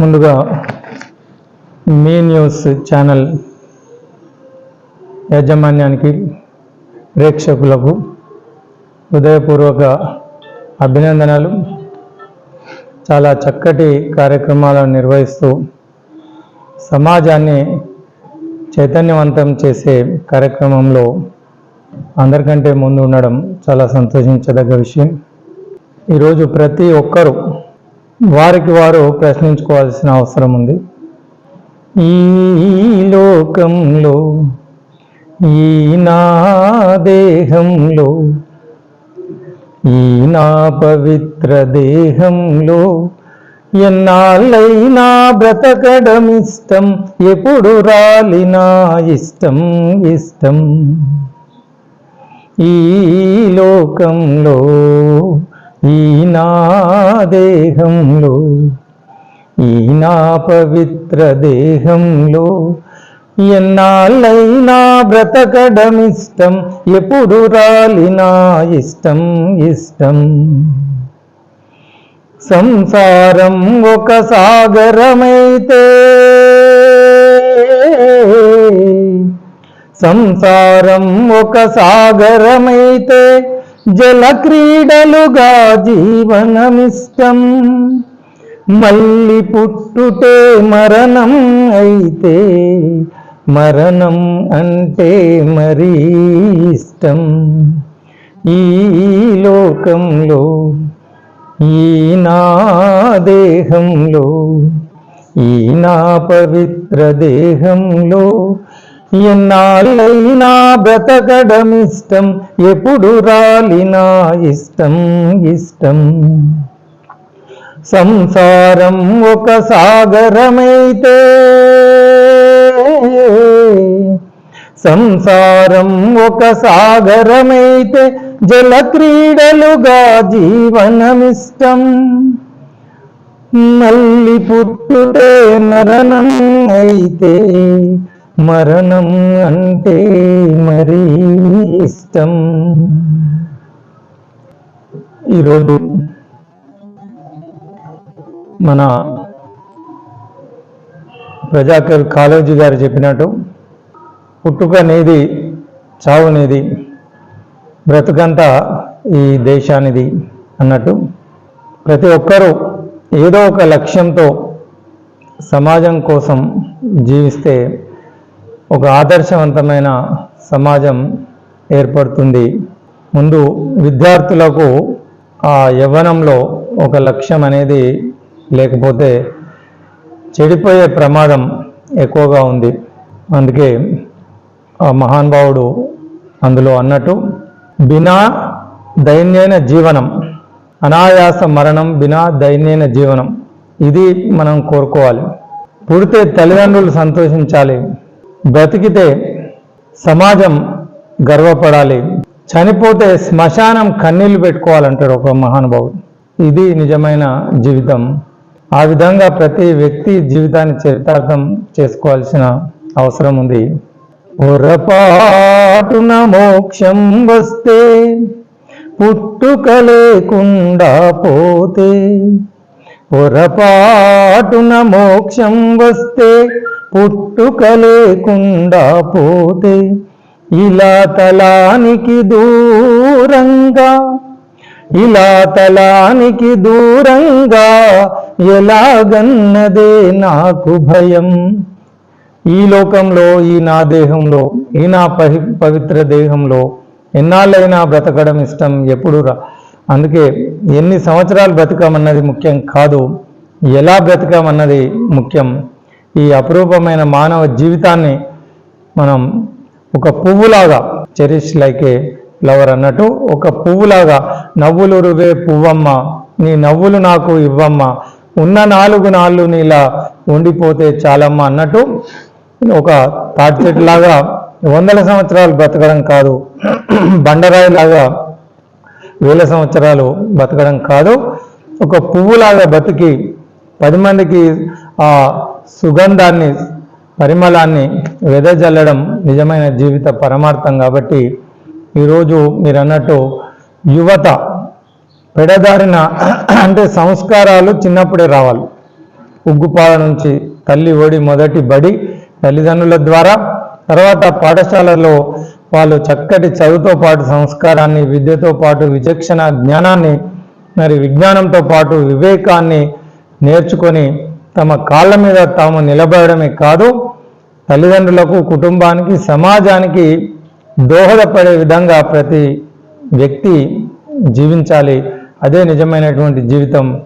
ముందుగా మీ news channel యాజమాన్యానికి ప్రేక్షకులకు హృదయపూర్వక అభినందనలు. చాలా చక్కటి కార్యక్రమాలను నిర్వహిస్తూ సమాజాన్ని చైతన్యవంతం చేసే కార్యక్రమంలో అందరికంటే ముందు ఉండడం చాలా సంతోషించదగ్గ విషయం. ఈరోజు ప్రతి ఒక్కరూ వారికి వారు ప్రశ్నించుకోవాల్సిన అవసరం ఉంది. ఈ లోకంలో ఈ నా దేహంలో ఈ నా పవిత్ర దేహంలో ఎన్నాళ్ళైనా బ్రతకడం ఇష్టం ఎప్పుడు రాలినా ఇష్టం ఇష్టం. ఈ లోకంలో ఈ నా దేహంలో ఈ నా పవిత్ర దేహంలో ఎన్నాళ్ళైనా బ్రతకడమిష్టం ఎప్పుడు రాలినా ఇష్టం ఇష్టం. సంసారం ఒక సాగరమైతే సంసారం ఒక సాగరమైతే జల క్రీడలుగా జీవనమిష్టం. మళ్ళీ పుట్టుటే మరణం అయితే మరణం అంటే మరీ ఇష్టం. ఈ లోకంలో ఈ నా దేహంలో ఈ నా పవిత్ర దేహంలో ఎన్నాళ్ళైనా బ్రతకడం ఇష్టం ఎప్పుడు రాలినా ఇష్టం ఇష్టం. సంసారం ఒక సాగరమైతే సంసారం ఒక సాగరమైతే జల క్రీడలుగా జీవనమిష్టం. మళ్ళీ పుట్టుటే నరనం అయితే మరణం అంటే మరీ ఇష్టం. ఈరోజు మన ప్రజాకర్ కాళోజీ గారు చెప్పినట్టు పుట్టుక అనేది చావు బ్రతుకంతా ఈ దేశానిది అన్నట్టు ప్రతి ఒక్కరూ ఏదో ఒక లక్ష్యంతో సమాజం కోసం జీవిస్తే ఒక ఆదర్శవంతమైన సమాజం ఏర్పడుతుంది. ముందు విద్యార్థులకు ఆ యవ్వనంలో ఒక లక్ష్యం అనేది లేకపోతే చెడిపోయే ప్రమాదం ఎక్కువగా ఉంది. అందుకే ఆ మహానుభావుడు అందులో అన్నట్టు బినా దైన్యైన జీవనం అనాయాస మరణం బినా దైన్యైన జీవనం ఇది మనం కోరుకోవాలి. పుడితే తల్లిదండ్రులు సంతోషించాలి బ్రతికితే సమాజం గర్వపడాలి. చనిపోతే శ్మశానం కన్నీళ్ళు పెట్టుకోవాలంటాడు ఒక మహానుభావుడు. ఇది నిజమైన జీవితం. ఆ విధంగా ప్రతి వ్యక్తి జీవితాన్ని చరితార్థం చేసుకోవాల్సిన అవసరం ఉంది. పొరపాటున మోక్షం వస్తే పుట్టుక లేకుండా పోతే పొరపాటున మోక్షం వస్తే పుట్టుక లేకుండా పోతే ఇలా తలానికి దూరంగా ఇలా తలానికి దూరంగా ఎలాగన్నదే నాకు భయం. ఈ లోకంలో ఈ నా దేహంలో ఈ నా పవి పవిత్ర దేహంలో ఎన్నాళ్ళైనా బ్రతకడం ఇష్టం? ఎప్పుడు రా అందుకే ఎన్ని సంవత్సరాలు బ్రతకమన్నది ముఖ్యం కాదు ఎలా బ్రతకమన్నది ముఖ్యం. ఈ అపురూపమైన మానవ జీవితాన్ని మనం ఒక పువ్వులాగా చెరిష్ లైక్ ఏ ఫ్లవర్ అన్నట్టు ఒక పువ్వులాగా నవ్వులు రువే పువ్వమ్మ నీ నవ్వులు నాకు ఇవ్వమ్మ ఉన్న నాలుగు నాళ్ళు నీలా ఉండిపోతే చాలమ్మ అన్నట్టు ఒక తాటి చెట్టు లాగా వందల సంవత్సరాలు బ్రతకడం కాదు. బండరాయి లాగా వేల సంవత్సరాలు బతకడం కాదు ఒక పువ్వులాగా బతికి పది మందికి ఆ సుగంధాన్ని పరిమళాన్ని వెదజల్లడం నిజమైన జీవిత పరమార్థం కాబట్టి ఈరోజు మీరు అన్నట్టు యువత పెడదారిన అంటే సంస్కారాలు చిన్నప్పుడే రావాలి. ఉగ్గుపాల నుంచి తల్లి ఓడి మొదటి బడి తల్లిదండ్రుల ద్వారా తర్వాత పాఠశాలలో వాళ్ళు చక్కటి చదువుతో పాటు సంస్కారాన్ని విద్యతో పాటు విచక్షణ జ్ఞానాన్ని మరి విజ్ఞానంతో పాటు వివేకాన్ని నేర్చుకొని తమ కాళ్ళ మీద తాము నిలబడమే కాదు తల్లిదండ్రులకు కుటుంబానికి సమాజానికి దోహదపడే విధంగా ప్రతి వ్యక్తి జీవించాలి. అదే నిజమైనటువంటి జీవితం.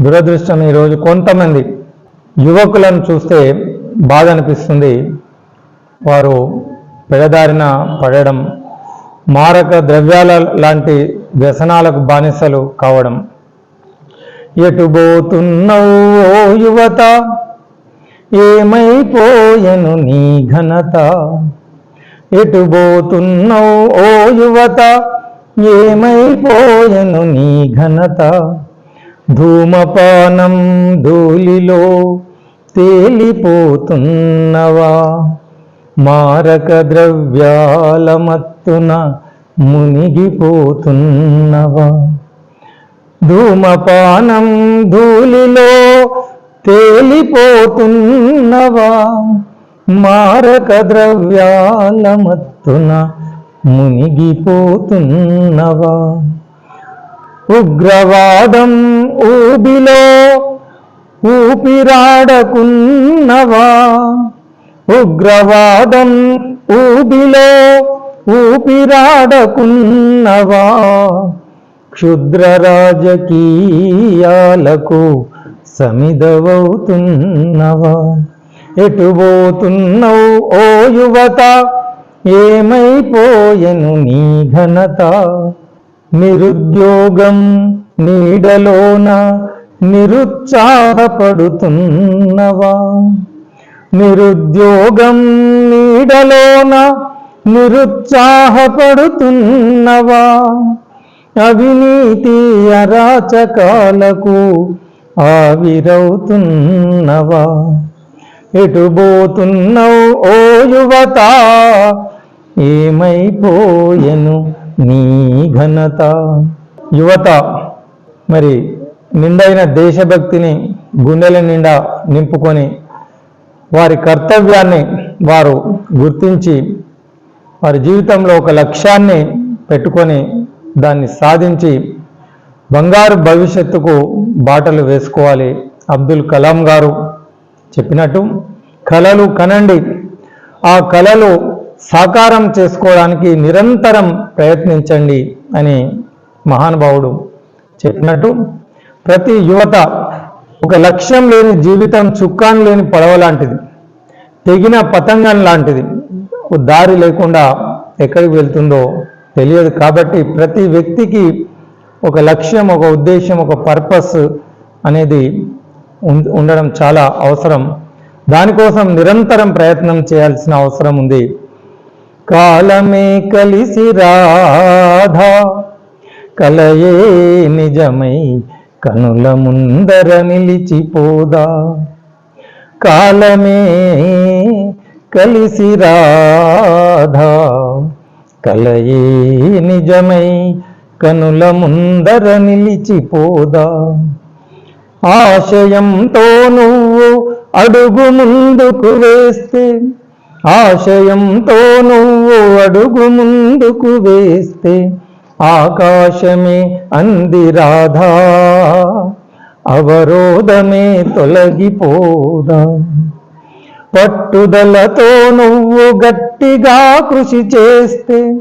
దురదృష్టం ఈరోజు కొంతమంది యువకులను చూస్తే బాధ అనిపిస్తుంది. వారు పెడదారిన పడడం మారక ద్రవ్యాల లాంటి వ్యసనాలకు బానిసలు కావడం. ఎటుబోతున్నావు ఓ యువత? ఏమైపోయను నీ ఘనత? ఎటుబోతున్నావు ఓ యువత? ఏమైపోయను నీ ఘనత? ధూమపానం ధూళిలో తేలిపోతున్నవా? మారక ద్రవ్యాలమత్తున మునిగిపోతున్నవా? ధూమపానం ధూళిలో తేలిపోతున్నవా? మారక ద్రవ్యాలమత్తున మునిగిపోతున్నవా? ఉగ్రవాదం ఊబిలో ఊపిరాడకున్నవా? ఉగ్రవాదం ఊబిలో ఊపిరాడకున్నవా? క్షుద్ర రాజకీయాలకు సమిదవవుతున్నవా ఎటుబోతున్నావు ఓ యువత? ఏమైపోయెను నీ ఘనత? నిరుద్యోగం నీడలోన నిరుత్సాహపడుతున్నవా? నిరుద్యోగం నీడలోన నిరుత్సాహపడుతున్నవా? అవినీతి అరాచకాలకు ఆవిరవుతున్నవా? ఎటుబోతున్నావు ఓ యువత? ఏమైపోయెను నీ ఘనత? యువత మరి నిండైన దేశభక్తిని గుండెల నిండా నింపుకొని వారి కర్తవ్యాన్ని వారు గుర్తించి వారి జీవితంలో ఒక లక్ష్యాన్ని పెట్టుకొని దాన్ని సాధించి బంగారు భవిష్యత్తుకు బాటలు వేసుకోవాలి. అబ్దుల్ కలాం గారు చెప్పినట్టు కలలు కనండి. ఆ కలలు సాకారం చేసుకోవడానికి నిరంతరం ప్రయత్నించండి అని మహానుభావుడు చెప్పినట్టు ప్రతి యువత ఒక లక్ష్యం లేని జీవితం చుక్కాన్ లేని పడవ లాంటిది. తెగిన పతంగం లాంటిది. దారి లేకుండా ఎక్కడికి వెళ్తుందో తెలియదు కాబట్టి ప్రతి వ్యక్తికి ఒక లక్ష్యం ఒక ఉద్దేశం ఒక పర్పస్ అనేది ఉం- ఉండడం చాలా అవసరం. దానికోసం నిరంతరం ప్రయత్నం చేయాల్సిన అవసరం ఉంది. కాలమే కలిసి రాధా కలయే నిజమై కనుల ముందర నిలిచిపోదా. కాలమే కలిసి రాధా కలయే నిజమై కనుల ముందర నిలిచిపోదా. ఆశయంతో నువ్వు అడుగు ముందుకు వేస్తే ఆశయంతో నువ్వు అడుగు ముందుకు వేస్తే ఆకాశమే అంది రాధా అవరోధమే తొలగిపోదా. పట్టుదలతో నువ్వు గట్టిగా కృషి చేస్తే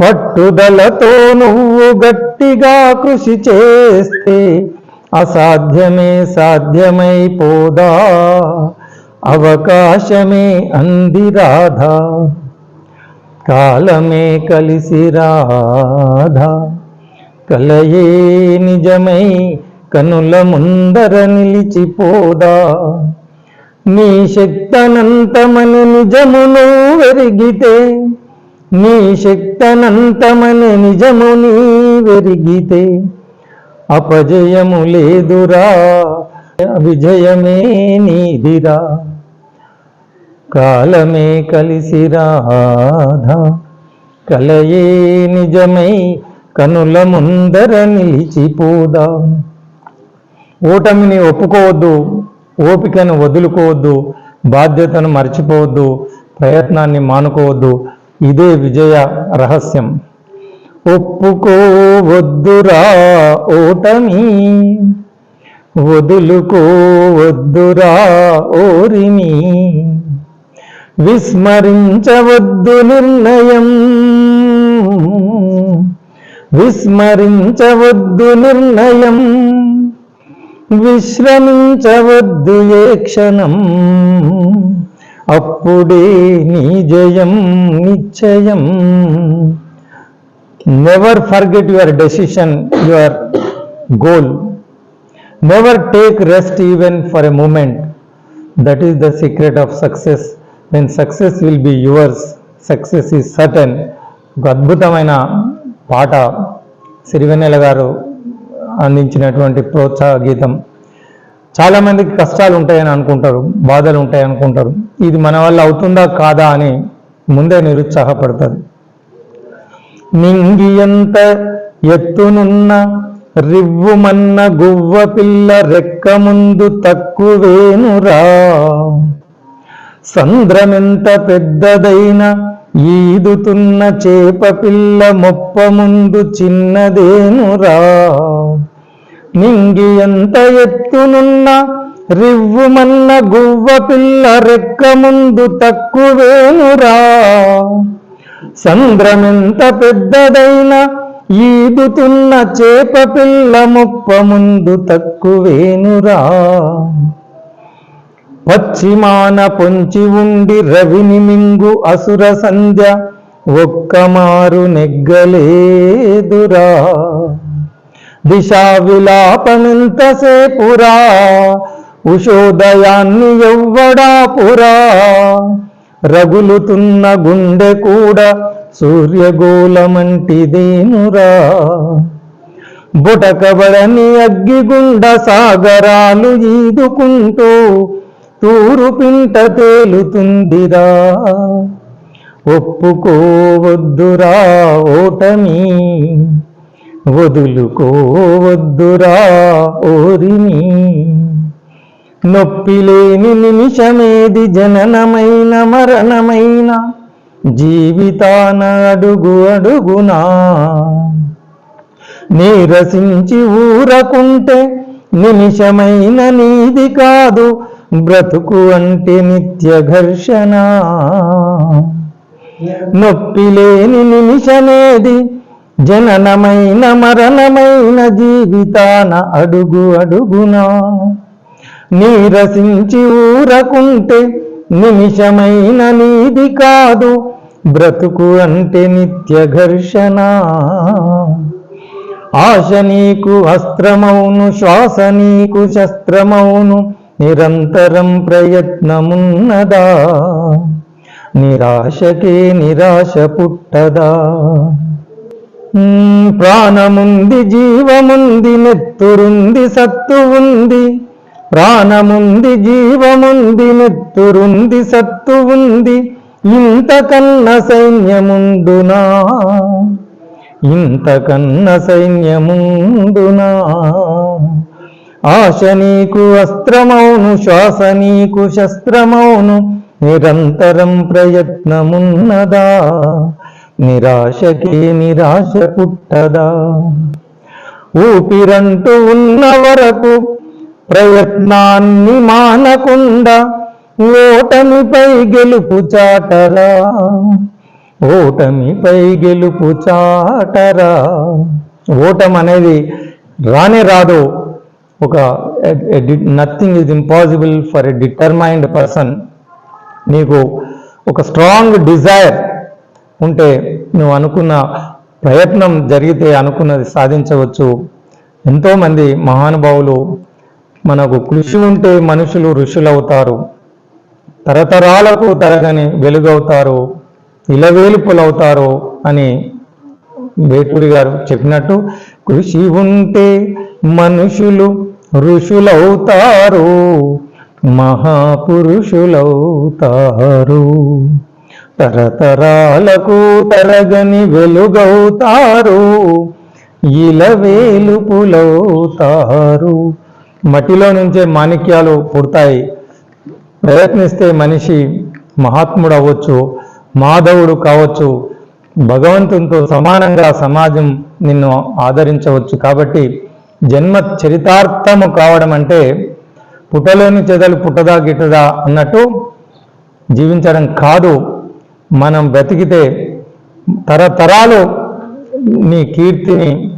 పట్టుదలతో నువ్వు గట్టిగా కృషి చేస్తే అసాధ్యమే సాధ్యమైపోదా. అవకాశమే అంది రాధా. కాలమే కలిసి రాధా. కలయే నిజమై కనుల ముందర నిలిచిపోదా. నీ శక్తనంతమని నిజమును వెరిగితే నీ శక్తనంతమని నిజము నీ వెరిగితే అపజయము లేదురా విజయమే నీదిరా. కాలమే కలిసి రాధా. కలయే నిజమై కనుల ముందర నిలిచిపోదా ఓటమిని ఒప్పుకోవద్దు ఓపికను వదులుకోవద్దు బాధ్యతను మర్చిపోవద్దు ప్రయత్నాన్ని మానుకోవద్దు. ఇదే విజయ రహస్యం. ఒప్పుకోవద్దురా ఓటమి వదులుకోవద్దురా ఓరిమి. విస్మరించవద్దు నిర్ణయం. విస్మరించవద్దు నిర్ణయం. విశ్రమించవద్దు ఏ క్షణం. అప్పుడే నీ జయం నిశ్చయం. Never forget your decision your goal never take rest even for a moment that is the secret of success then success will be yours success is certain ఒక అద్భుతమైన పాట సిరివెన్నెల గారు అందించినటువంటి ప్రోత్సాహ గీతం. చాలామందికి కష్టాలు ఉంటాయని అనుకుంటారు బాధలు ఉంటాయని అనుకుంటారు. ఇది మన వల్ల అవుతుందా కాదా అని ముందే నిరుత్సాహపడతారు. నింగి ఎంత ఎత్తునున్న రివ్వుమన్న గువ్వ పిల్ల రెక్క ముందు తక్కువేనురా. సంద్రమెంత పెద్దదైన ఈదుతున్న చేప పిల్ల మొప్ప ముందు చిన్నదేనురా. నింగి ఎంత ఎత్తునున్న రివ్వుమన్న గువ్వ పిల్ల రెక్క ముందు తక్కువేనురా. సంద్రమెంత పెద్దదైన ఈదుతున్న చేప పిల్ల మొప్ప ముందు తక్కువేనురా. పశ్చిమాన పొంచి ఉండి రవిని మింగు అసుర సంధ్య ఒక్కమారు నెగ్గలేదురా. దిశా విలాపమెంతసేపురా ఉషోదయాన్ని ఎవ్వడా పురా. రగులుతున్న గుండె కూడా సూర్యగోళమంటిదేనురా. బుటకబడని అగ్గిగుండ సాగరాలు ఈదుకుంటూ తూరు పింట తేలుతుందిరా. ఒప్పుకోవద్దురా ఓటమి వదులుకోవద్దురా ఓరిని. నొప్పిలేని నిమిషమేది జననమైన మరణమైన జీవితాన అడుగు అడుగునా. నీరసించి ఊరకుంటే నిమిషమైన నీది కాదు బ్రతుకు అంటే నిత్య ఘర్షణ. నొప్పి లేని నిమిషమేది జననమైన మరణమైన జీవితాన అడుగు అడుగునా. నీరసించి ఊరకుంటే నిమిషమైన నీది కాదు బ్రతుకు అంటే నిత్య ఘర్షణ. ఆశ నీకు అస్త్రమౌను శ్వాస నీకు శస్త్రమౌను నిరంతరం ప్రయత్నమున్నదా? నిరాశకే నిరాశ పుట్టదా? ప్రాణముంది జీవముంది నెత్తురుంది సత్తు ఉంది ప్రాణముంది జీవముంది నెత్తురుంది సత్తు ఉంది ఇంతకన్న సైన్యముందునా ఇంతకన్న సైన్యముందునా ఆశ నీకు అస్త్రమౌను శ్వాస నీకు శస్త్రమౌను నిరంతరం ప్రయత్నమున్నదా? నిరాశకి నిరాశ పుట్టదా? ఊపిరంటూ ఉన్న వరకు ప్రయత్నాన్ని మానకుండా ఓటమిపై గెలుపు చాటరా? ఓటమిపై గెలుపు చాటరా? ఓటం అనేది రానే రాదు. ఒక nothing is impossible for a determined person నీకు ఒక స్ట్రాంగ్ డిజైర్ ఉంటే నువ్వు అనుకున్న ప్రయత్నం జరిగితే అనుకున్నది సాధించవచ్చు. ఎంతోమంది మహానుభావులు మనకు కృషి ఉంటే మనుషులు ఋషులవుతారు. తరతరాలకు తరగని వెలుగవుతారు. ఇలవేలుపులవుతారు అని వేటూరి గారు చెప్పినట్టు కృషి ఉంటే మనుషులు ఋషులవుతారు మహాపురుషులవుతారు. తరతరాలకు తరగని వెలుగవుతారు ఇలవేలుపులవుతారు మట్టిలో నుంచే మాణిక్యాలు పుడతాయి. ప్రయత్నిస్తే మనిషి మహాత్ముడు అవ్వచ్చు మాధవుడు కావచ్చు భగవంతునితో సమానంగా సమాజం నిన్ను ఆదరించవచ్చు. కాబట్టి జన్మ చరితార్థము కావడం అంటే పుట్టలోని చెదలు పుట్టదా గిట్టదా అన్నట్టు జీవించడం కాదు. మనం బ్రతికితే తరతరాలు నీ కీర్తిని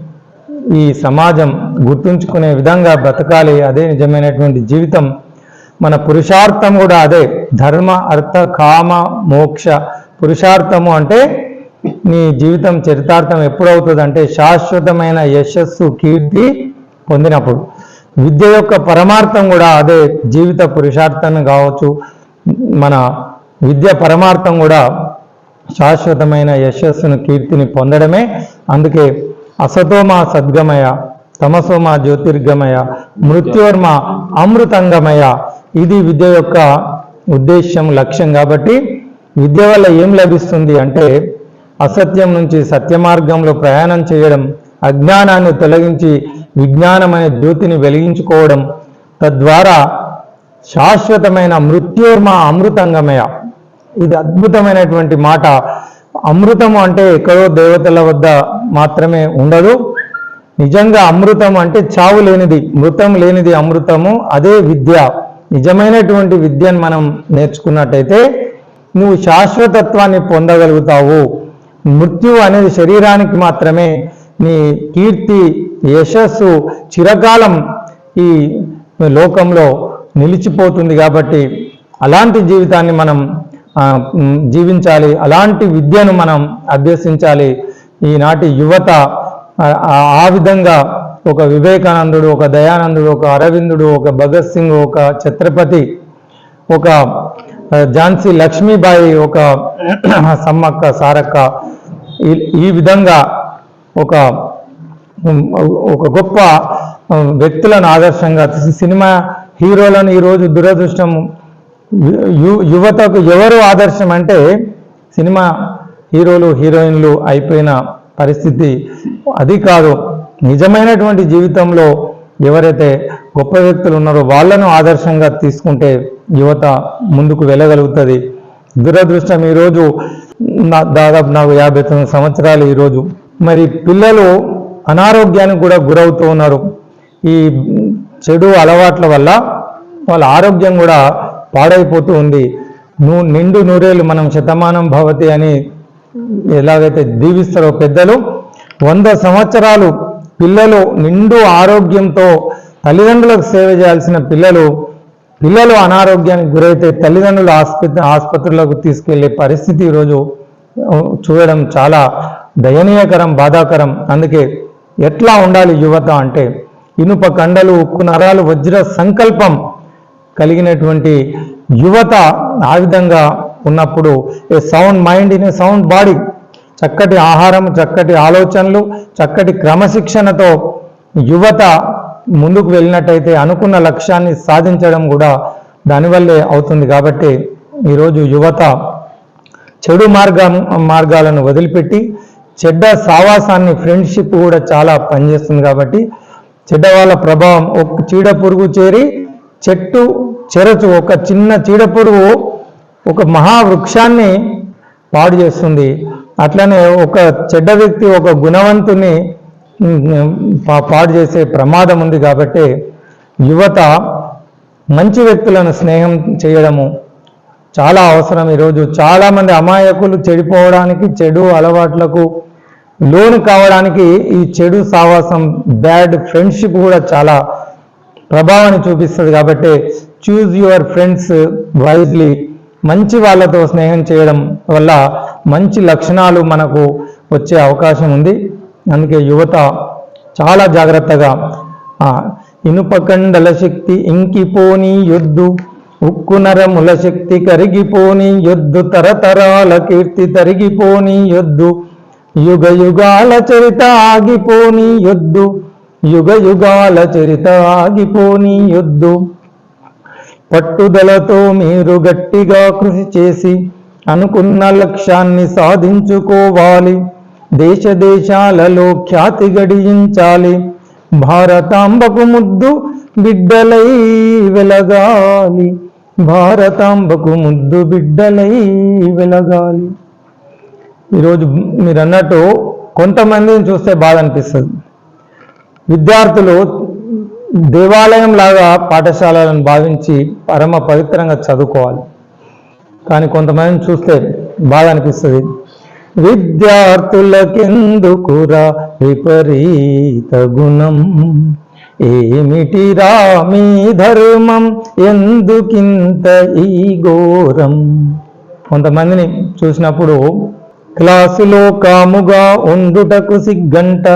ఈ సమాజం గుర్తుంచుకునే విధంగా బ్రతకాలి. అదే నిజమైనటువంటి జీవితం. మన పురుషార్థం కూడా అదే. ధర్మ అర్థ కామ మోక్ష. పురుషార్థము అంటే నీ జీవితం చరితార్థం ఎప్పుడవుతుందంటే శాశ్వతమైన యశస్సు కీర్తి పొందినప్పుడు. విద్య యొక్క పరమార్థం కూడా అదే జీవిత పురుషార్థం కావచ్చు మన విద్య పరమార్థం కూడా శాశ్వతమైన యశస్సును కీర్తిని పొందడమే. అందుకే అసతోమ సద్గమయ తమసోమ జ్యోతిర్గమయ మృత్యోర్మ అమృతంగమయ ఇది విద్య యొక్క ఉద్దేశ్యం లక్ష్యం కాబట్టి విద్య వల్ల ఏం లభిస్తుంది అంటే అసత్యం నుంచి సత్య మార్గంలో ప్రయాణం చేయడం అజ్ఞానాన్ని తొలగించి విజ్ఞానమైన జ్యోతిని వెలిగించుకోవడం తద్వారా శాశ్వతమైన మృత్యోర్మ అమృతంగమయ. ఇది అద్భుతమైనటువంటి మాట. అమృతం అంటే ఎక్కడో దేవతల వద్ద మాత్రమే ఉండదు. నిజంగా అమృతం అంటే చావు లేనిది మృతం లేనిది అమృతము అదే విద్య. నిజమైనటువంటి విద్యను మనం నేర్చుకున్నట్టయితే నువ్వు శాశ్వతత్వాన్ని పొందగలుగుతావు. మృత్యు అనేది శరీరానికి మాత్రమే. నీ కీర్తి యశస్సు చిరకాలం ఈ లోకంలో నిలిచిపోతుంది కాబట్టి అలాంటి జీవితాన్ని మనం జీవించాలి. అలాంటి విద్యను మనం అభ్యసించాలి. ఈనాటి యువత ఆ- విధంగా ఒక వివేకానందుడు ఒక దయానందుడు ఒక అరవిందుడు ఒక భగత్ సింగ్ ఒక ఛత్రపతి ఒక ఝాన్సీ లక్ష్మీబాయి ఒక సమ్మక్క సారక్క ఈ- ఈ విధంగా ఒక ఒక గొప్ప వ్యక్తులను ఆదర్శంగా సినిమా హీరోలను ఈరోజు దురదృష్టం యు- యువతకు ఎవరు ఆదర్శం అంటే సినిమా హీరోలు హీరోయిన్లు అయిపోయిన పరిస్థితి. అది కాదు నిజమైనటువంటి జీవితంలో ఎవరైతే గొప్ప వ్యక్తులు ఉన్నారో వాళ్ళను ఆదర్శంగా తీసుకుంటే యువత ముందుకు వెళ్ళగలుగుతుంది. దురదృష్టం ఈరోజు నా దాదాపు నాకు యాభై తొమ్మిది సంవత్సరాలు ఈరోజు. మరి పిల్లలు అనారోగ్యానికి కూడా గురవుతూ ఉన్నారు. ఈ చెడు అలవాట్ల వల్ల వాళ్ళ ఆరోగ్యం కూడా పాడైపోతూ ఉంది. నూ నిండు నూరేళ్ళు మనం శతమానం భవతి అని ఎలాగైతే దీవిస్తారో పెద్దలు వంద సంవత్సరాలు పిల్లలు నిండు ఆరోగ్యంతో తల్లిదండ్రులకు సేవ చేయాల్సిన పిల్లలు పిల్లలు అనారోగ్యానికి గురైతే తల్లిదండ్రులు ఆసుపత్రి ఆసుపత్రులకు తీసుకెళ్ళే పరిస్థితి ఈరోజు చూడడం చాలా దయనీయకరం బాధాకరం. అందుకే ఎట్లా ఉండాలి యువత అంటే ఇనుప కండలు ఉక్కు నరాలు వజ్ర సంకల్పం కలిగినటువంటి యువత ఆ విధంగా ఉన్నప్పుడు a sound mind in a sound body చక్కటి ఆహారం చక్కటి ఆలోచనలు చక్కటి క్రమశిక్షణతో యువత ముందుకు వెళ్ళినట్టయితే అనుకున్న లక్ష్యాన్ని సాధించడం కూడా దానివల్లే అవుతుంది కాబట్టి ఈరోజు యువత చెడు మార్గం మార్గాలను వదిలిపెట్టి చెడ్డ సావాసాన్ని ఫ్రెండ్షిప్ కూడా చాలా పనిచేస్తుంది కాబట్టి చెడ్డ వాళ్ళ ప్రభావం ఒక చీడ పురుగు చేరి చెట్టు చెరచు ఒక చిన్న చీడ పురుగు ఒక మహావృక్షాన్ని పాడు చేస్తుంది. అట్లనే ఒక చెడ్డ వ్యక్తి ఒక గుణవంతుని పాడు చేసే ప్రమాదం ఉంది కాబట్టి యువత మంచి వ్యక్తులను స్నేహం చేయడము చాలా అవసరం ఈరోజు. చాలామంది అమాయకులు చెడిపోవడానికి చెడు అలవాట్లకు లోను కావడానికి ఈ చెడు సావాసం బ్యాడ్ ఫ్రెండ్షిప్ కూడా చాలా ప్రభావాన్ని చూపిస్తుంది కాబట్టి చూజ్ యువర్ ఫ్రెండ్స్ వైజ్లీ. మంచి వాళ్ళతో స్నేహం చేయడం వల్ల మంచి లక్షణాలు మనకు వచ్చే అవకాశం ఉంది. అందుకే యువత చాలా జాగ్రత్తగా ఇనుపకండల శక్తి ఇంకిపోని యొద్దు ఉక్కు నరముల శక్తి కరిగిపోని యొద్దు తరతరాల కీర్తి తరిగిపోని యొద్దు యుగ యుగాల చరిత ఆగిపోని యొద్దు యుగ యుగాల చరిత ఆగిపోని యొద్దు పట్టుదలతో మీరు గట్టిగా కృషి చేసి అనుకున్న లక్ష్యాన్ని సాధించుకోవాలి దేశ దేశాలలో ఖ్యాతి గడించాలి. భారతాంబకు ముద్దు బిడ్డలై వెలగాలి. భారతాంబకు ముద్దు బిడ్డలై వెలగాలి. ఈరోజు మీరు అన్నట్టు కొంతమందిని చూస్తే బాధ అనిపిస్తుంది. విద్యార్థులు దేవాలయం లాగా పాఠశాలలను భావించి పరమ పవిత్రంగా చదువుకోవాలి. కానీ కొంతమందిని చూస్తే బాధ అనిపిస్తుంది. విద్యార్థులకెందుకురా విపరీత గుణం? ఏమిటిరా మీ ధర్మం? ఎందుకింత ఈ ఘోరం? కొంతమందిని చూసినప్పుడు క్లాసులో కాముగా ఉండుటకు సిగ్గంట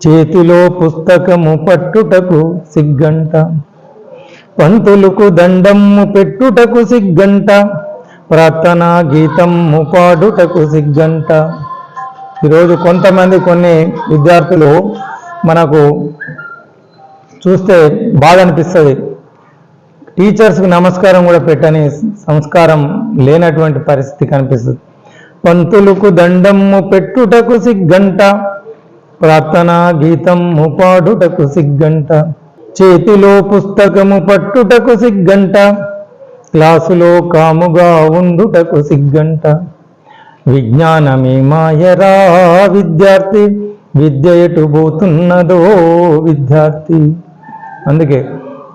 చేతిలో పుస్తకము పట్టుటకు సిగ్గంట పంతులకు దండము పెట్టుటకు సిగ్గంట ప్రార్థనా గీతం ముపాడుటకు సిగ్గంట. ఈరోజు కొంతమంది కొన్ని విద్యార్థులు మనకు చూస్తే బాధ అనిపిస్తుంది. టీచర్స్కి నమస్కారం కూడా పెట్టని సంస్కారం లేనటువంటి పరిస్థితి కనిపిస్తుంది. పంతులకు దండము పెట్టుటకు సిగ్గంట. ప్రార్థనా గీతమ్ము పాడుటకు సిగ్గంట. చేతిలో పుస్తకము పట్టుటకు సిగ్గంట. క్లాసులో కాముగా ఉండుటకు సిగ్గంట. విజ్ఞానమే మాయరా విద్యార్థి విద్య ఎటు పోతున్నదో విద్యార్థి. అందుకే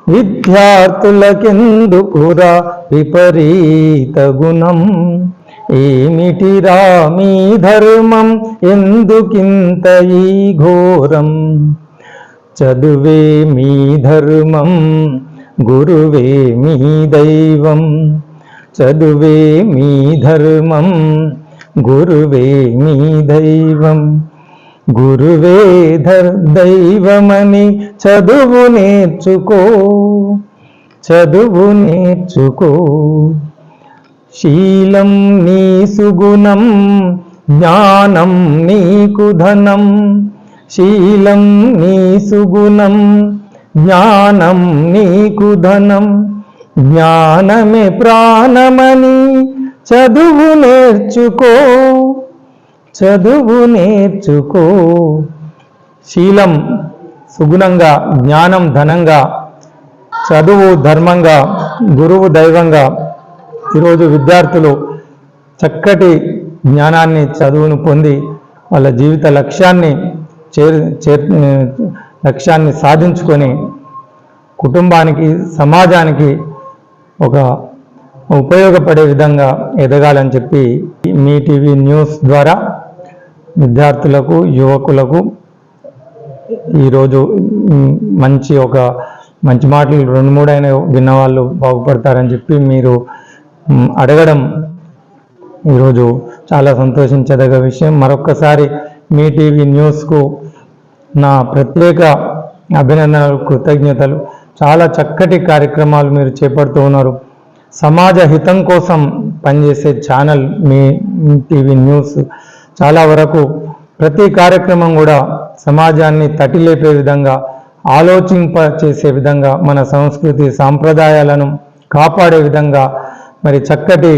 విద్యార్థులకెందుకురా విపరీత గుణం. ఏమిటిరా మీ ధర్మం? ఎందుకింత ఈ ఘోరం? చదువే మీ ధర్మం. గురువే మీ దైవం చదువే మీ ధర్మం గురువే మీ దైవం. గురువే ధర్ దైవమని చదువు నేర్చుకో చదువు నేర్చుకో. శీలం నీ సుగుణం జ్ఞానం నీకు ధనం. శీలం నీ సుగుణం జ్ఞానం నీకు ధనం జ్ఞానమే ప్రాణమని చదువు నేర్చుకో చదువు నేర్చుకో. శీలం సుగుణంగా జ్ఞానం ధనంగా చదువు ధర్మంగా గురువు దైవంగా ఈరోజు విద్యార్థులు చక్కటి జ్ఞానాన్ని చదువును పొంది వాళ్ళ జీవిత లక్ష్యాన్ని చేరు చేర్ లక్ష్యాన్ని సాధించుకొని కుటుంబానికి సమాజానికి ఒక ఉపయోగపడే విధంగా ఎదగాలని చెప్పి మీ టీవీ న్యూస్ ద్వారా విద్యార్థులకు యువకులకు ఈరోజు మంచి ఒక మంచి మాటలు రెండు మూడైన విన్నవాళ్ళు బాగుపడతారని చెప్పి మీరు అడగడం ఈరోజు చాలా సంతోషించదగ్గ విషయం. మరొక్కసారి మీ టీవీ న్యూస్కు నా ప్రత్యేక అభినందనలు కృతజ్ఞతలు. చాలా చక్కటి కార్యక్రమాలు మీరు చేపడుతూ ఉన్నారు. సమాజ హితం కోసం పనిచేసే ఛానల్ మీ టీవీ న్యూస్. చాలా వరకు ప్రతి కార్యక్రమం కూడా సమాజాన్ని తటిలేపే విధంగా ఆలోచింప చేసే విధంగా మన సంస్కృతి సాంప్రదాయాలను కాపాడే విధంగా మరి చక్కటి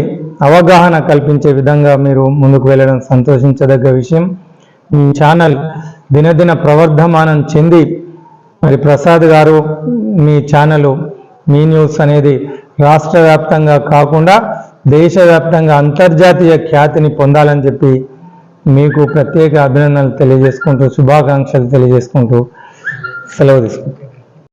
అవగాహన కల్పించే విధంగా మీరు ముందుకు వెళ్ళడం సంతోషించదగ్గ విషయం. ఈ ఛానల్ దినదిన ప్రవర్ధమానం చెంది మరి ప్రసాద్ గారు మీ ఛానల్ మీ న్యూస్ అనేది రాష్ట్ర వ్యాప్తంగా కాకుండా దేశవ్యాప్తంగా అంతర్జాతీయ ఖ్యాతిని పొందాలని చెప్పి మీకు ప్రత్యేక అభినందనలు తెలియజేసుకుంటూ శుభాకాంక్షలు తెలియజేసుకుంటూ సెలవు తీసుకుంటాం